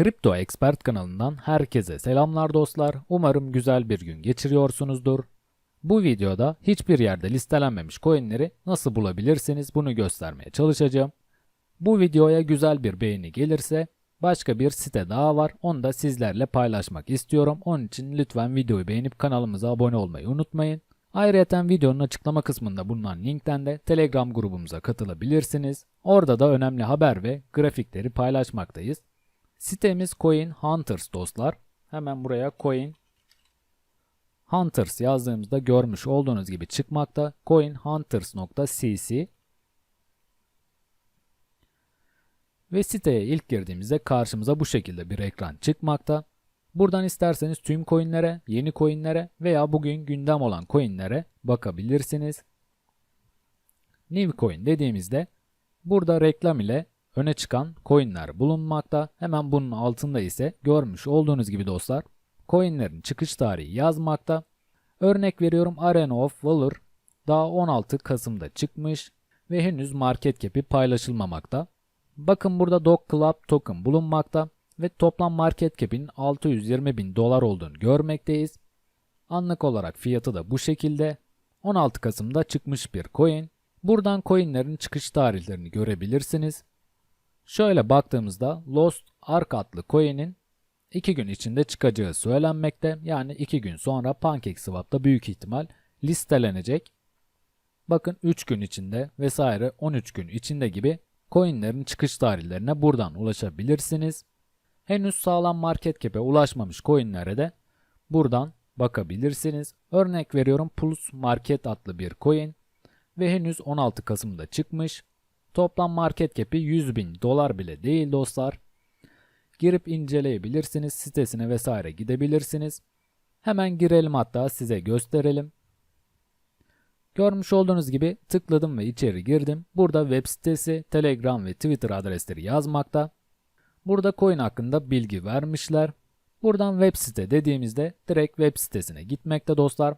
Kripto Expert kanalından herkese selamlar dostlar. Umarım güzel bir gün geçiriyorsunuzdur. Bu videoda hiçbir yerde listelenmemiş coinleri nasıl bulabilirsiniz bunu göstermeye çalışacağım. Bu videoya güzel bir beğeni gelirse başka bir site daha var. Onu da sizlerle paylaşmak istiyorum. Onun için lütfen videoyu beğenip kanalımıza abone olmayı unutmayın. Ayrıca videonun açıklama kısmında bulunan linkten de Telegram grubumuza katılabilirsiniz. Orada da önemli haber ve grafikleri paylaşmaktayız. Sitemiz Coin Hunters dostlar. Hemen buraya Coin Hunters yazdığımızda görmüş olduğunuz gibi çıkmakta. coinhunters.cc Ve siteye ilk girdiğimizde karşımıza bu şekilde bir ekran çıkmakta. Buradan isterseniz tüm coinlere, yeni coinlere veya bugün gündem olan coinlere bakabilirsiniz. New coin dediğimizde burada reklam ile öne çıkan coinler bulunmakta. Hemen bunun altında ise görmüş olduğunuz gibi dostlar coinlerin çıkış tarihi yazmakta. Örnek veriyorum Arena of Valor daha 16 Kasım'da çıkmış ve henüz market cap'i paylaşılmamakta. Bakın burada Dog Club token bulunmakta ve toplam market cap'in 620 bin dolar olduğunu görmekteyiz. Anlık olarak fiyatı da bu şekilde. 16 Kasım'da çıkmış bir coin. Buradan coinlerin çıkış tarihlerini görebilirsiniz. Şöyle baktığımızda Lost Ark adlı coin'in 2 gün içinde çıkacağı söylenmekte. Yani 2 gün sonra PancakeSwap'ta büyük ihtimal listelenecek. Bakın 3 gün içinde vesaire 13 gün içinde gibi coinlerin çıkış tarihlerine buradan ulaşabilirsiniz. Henüz sağlam market cap'e ulaşmamış coinlere de buradan bakabilirsiniz. Örnek veriyorum Pulse Market adlı bir coin ve henüz 16 Kasım'da çıkmış. Toplam market cap'i 100 bin dolar bile değil dostlar. Girip inceleyebilirsiniz. Sitesine vesaire gidebilirsiniz. Hemen girelim hatta size gösterelim. Görmüş olduğunuz gibi tıkladım ve içeri girdim. Burada web sitesi, Telegram ve Twitter adresleri yazmakta. Burada coin hakkında bilgi vermişler. Buradan web site dediğimizde direkt web sitesine gitmekte dostlar.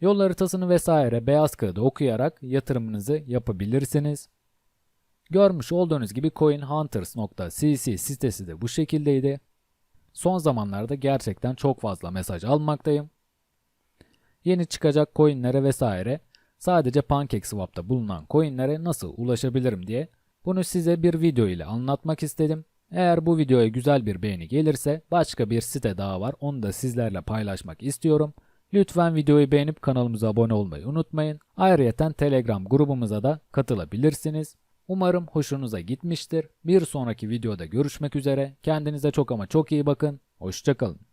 Yol haritasını vesaire beyaz kağıda okuyarak yatırımınızı yapabilirsiniz. Görmüş olduğunuz gibi coinhunters.cc sitesi de bu şekildeydi. Son zamanlarda gerçekten çok fazla mesaj almaktayım. Yeni çıkacak coinlere vesaire sadece PancakeSwap'ta bulunan coinlere nasıl ulaşabilirim diye bunu size bir video ile anlatmak istedim. Eğer bu videoya güzel bir beğeni gelirse başka bir site daha var onu da sizlerle paylaşmak istiyorum. Lütfen videoyu beğenip kanalımıza abone olmayı unutmayın. Ayrıca Telegram grubumuza da katılabilirsiniz. Umarım hoşunuza gitmiştir. Bir sonraki videoda görüşmek üzere. Kendinize çok ama çok iyi bakın. Hoşçakalın.